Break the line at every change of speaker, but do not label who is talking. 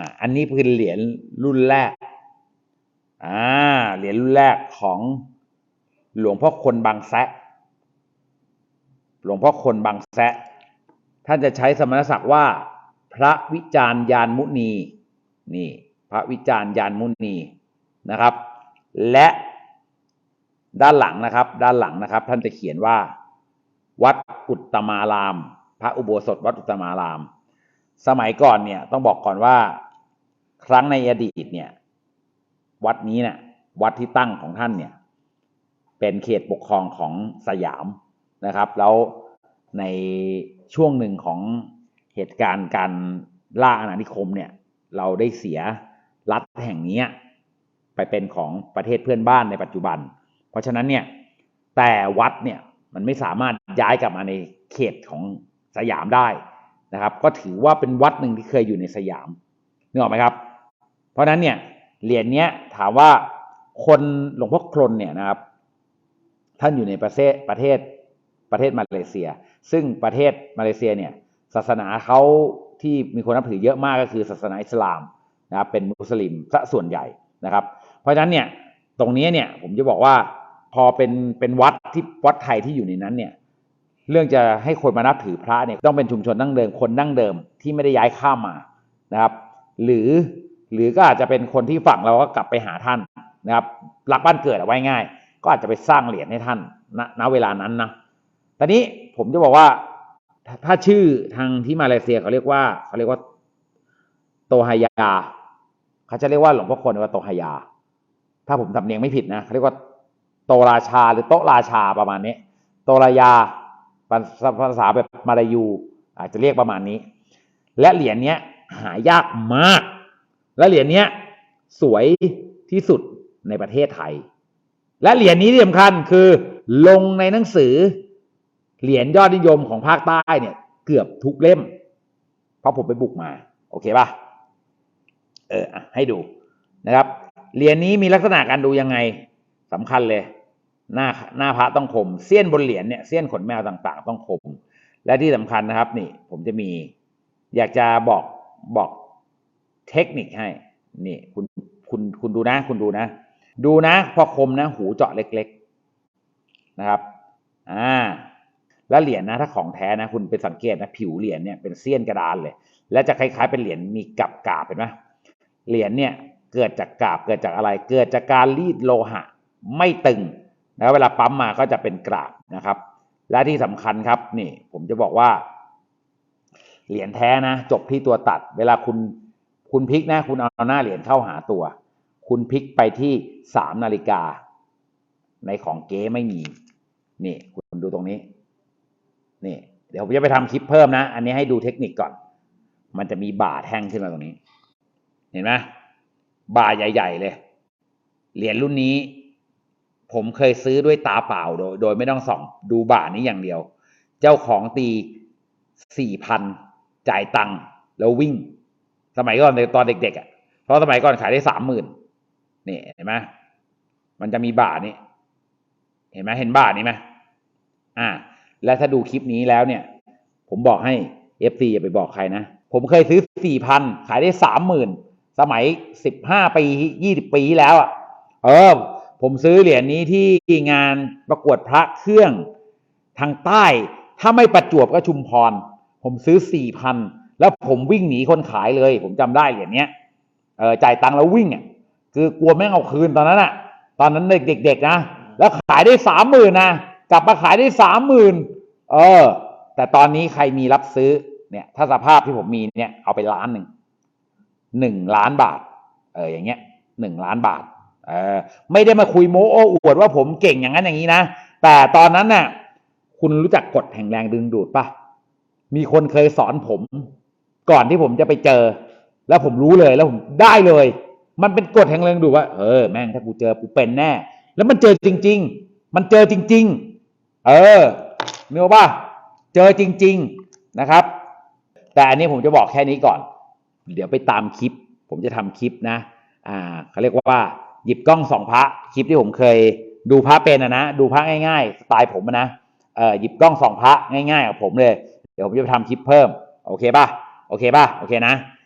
อ่าอันนี้คือเหรียญรุ่นแรกอ่าเหรียญรุ่นแรกของหลวงพ่อคนบางแซะหลวงพ่อคนบางแซะท่านจะใช้สมณศักดิ์ว่า พระวิจารยานมุนีนี่ พระวิจารยานมุนีนะครับ และด้านหลังนะครับ ด้านหลังนะครับ ท่านจะเขียนว่า วัดอุตมาราม พระอุโบสถวัดอุตมาราม สมัยก่อนเนี่ยต้องบอกก่อนว่า ครั้งในอดีตเนี่ย วัดนี้เนี่ยวัดที่ตั้งของท่านเนี่ย เป็นเขตปกครองของสยามนะครับ แล้วในช่วงหนึ่งของเหตุการณ์การล่าอาณานิคมเนี่ย เราได้เสียรัฐแห่งนี้ไปเป็นของประเทศเพื่อนบ้านในปัจจุบัน เพราะฉะนั้นเนี่ย แต่วัดเนี่ยมันไม่สามารถย้ายกลับมาในเขตของสยามได้นะครับ ก็ถือว่าเป็นวัดหนึ่งที่เคยอยู่ในสยามนึกออกไหมครับ เพราะฉะนั้นเนี่ยเหรียญเนี้ยถามว่าคนหลวงพ่อคลนเนี่ยนะครับ ท่านอยู่ในประเทศประเทศประเทศมาเลเซีย ซึ่งประเทศมาเลเซียเนี่ยศาสนาเขาที่มีคนนับถือเยอะมากก็คือศาสนาอิสลามนะครับเป็นมุสลิมซะส่วนใหญ่นะครับ เพราะฉะนั้นเนี่ยตรงนี้เนี่ยผมจะบอกว่าพอเป็นเป็นวัดที่วัดไทยที่อยู่ในนั้นเนี่ยเรื่องจะให้คนมานับถือพระเนี่ยต้องเป็นชุมชนดั้งเดิมคนดั้งเดิมที่ไม่ได้ย้ายข้ามมานะครับ หรือ หรือก็อาจจะเป็นคนที่ฝั่งเราก็กลับไปหาท่านนะครับรักบ้านเกิดเอาไว้ง่าย ก็อาจจะไปสร้างเหรียญให้ท่านณณเวลานั้นนะตอนนี้ผมจะบอกว่าถ้าชื่อทางที่มาเลเซียเขาเรียกว่าเขาเรียกว่าโตฮายาเขาจะเรียกว่าหลวงพ่อคนว่าโตฮายา ถ้าผมสำเนียงไม่ผิดนะเขาเรียกว่าโตราชาหรือโตราชาประมาณนี้โตรายาภาษาแบบมาลายู อาจจะเรียกประมาณนี้ และเหรียญเนี้ยหายากมาก และเหรียญเนี้ยสวยที่สุดในประเทศไทย และเหรียญนี้ที่สำคัญคือลงในหนังสือ เหรียญยอดนิยมของภาคใต้เนี่ย เกือบทุกเล่ม เพราะผมไปบุกมา โอเคป่ะ เอออะให้ดูนะครับ เหรียญนี้มีลักษณะการดูยังไงสำคัญเลย หน้าหน้าพระต้องคมเสี้ยนบนเหรียญเนี่ยเสี้ยนขนแมวต่าง ๆ ต้องคม และที่สำคัญนะครับ นี่ ผมจะมี อยากจะบอกบอก เทคนิคให้นี่คุณคุณคุณดูนะ คุณดูนะ ดูนะ พอคมนะ หูเจาะเล็ก ๆนะครับอ่าแล้วเหรียญนะถ้าของแท้นะ คุณไปสังเกตนะผิวเหรียญเนี่ยเป็นเสี้ยนกระดานเลย และจะคล้ายๆเป็นเหรียญมีกับกาบเห็นไหมเหรียญเนี่ยเกิดจากกาบเกิดจากอะไร เกิดจากการรีดโลหะ ไม่ตึงนะเวลาปั๊มมาก็จะเป็นกราบนะครับ และที่สำคัญครับนี่ ผมจะบอกว่า เหรียญแท้นะ จบที่ตัวตัด เวลาคุณ คุณพลิกนะคุณเอาหน้าเหรียญเข้าหาตัว คุณพลิกไปที่สามนาฬิกา ในของเก๊ไม่มี นี่ คุณดูตรงนี้ นี่ เดี๋ยวผมจะไปทำคลิปเพิ่มนะ อันนี้ให้ดูเทคนิคก่อน มันจะมีบ่าแท่งขึ้นมาตรงนี้ เห็นไหมบ่าใหญ่ ๆ เลย เหรียญรุ่นนี้ ผมเคยซื้อด้วยตาเปล่าโดย โดยไม่ต้องส่อง ดูบ่านี้อย่างเดียว เจ้าของตีสี่พันจ่ายตังค์แล้ววิ่ง สมัยก่อนตอนเด็กๆอะเพราะสมัยก่อนขายได้สามหมื่นนี่เห็นไหมมันจะมีบ่านี้เห็นไหมเห็นบ่านี้ไหมอ่า และถ้าดูคลิปนี้แล้วเนี่ย ผมบอกให้เอฟซีอย่าไปบอกใครนะ ผมเคยซื้อสี่พันขายได้สามหมื่นสมัยสิบห้าปียี่สิบปีแล้วอะ เออ ผมซื้อเหรียญนี้ที่งานประกวดพระเครื่องทางใต้ ถ้าไม่ประจวบก็ชุมพร ผมซื้อสี่พัน แล้วผมวิ่งหนีคนขายเลย ผมจำได้เหรียญเนี้ยเออจ่ายตังค์แล้ววิ่งอะคือกลัวแม่งเอาคืนตอนนั้นอะ ตอนนั้นเด็กๆนะแล้วขายได้สามหมื่นนะกลับมาขายได้สามหมื่นเออ แต่ตอนนี้ใครมีรับซื้อเนี่ย ถ้าสภาพที่ผมมีเนี่ยเอาไปล้านหนึ่งหนึ่งล้านบาท เอออย่างเงี้ยหนึ่งล้านบาท เออ ไม่ได้มาคุยโม้โอ้อวดว่าผมเก่งอย่างนั้นอย่างนี้นะแต่ตอนนั้นน่ะ คุณรู้จักกฎแห่งแรงดึงดูดปะมีคนเคยสอนผม ก่อนที่ผมจะไปเจอ แล้วผมรู้เลยแล้วผมได้เลย มันเป็นกฎแห่งแรงดึงดูว่า เออ แม่งถ้ากูเจอกูเป็นแน่ แล้วมันเจอจริง ๆ มันเจอจริง ๆ เออเนื้อป่ะเจอจริง ๆนะครับ แต่อันนี้ผมจะบอกแค่นี้ก่อน เดี๋ยวไปตามคลิป ผมจะทำคลิปนะ อ่าเขาเรียกว่าหยิบกล้องสองพระคลิปที่ผมเคย ดูพระเป็นนะนะดูพระง่าย ๆ สไตล์ผมนะเอ่อหยิบกล้องสองพระง่ายๆกับผมเลย เดี๋ยวผมจะไปทำคลิปเพิ่ม โอเคป่ะ โอเคป่ะ โอเคนะ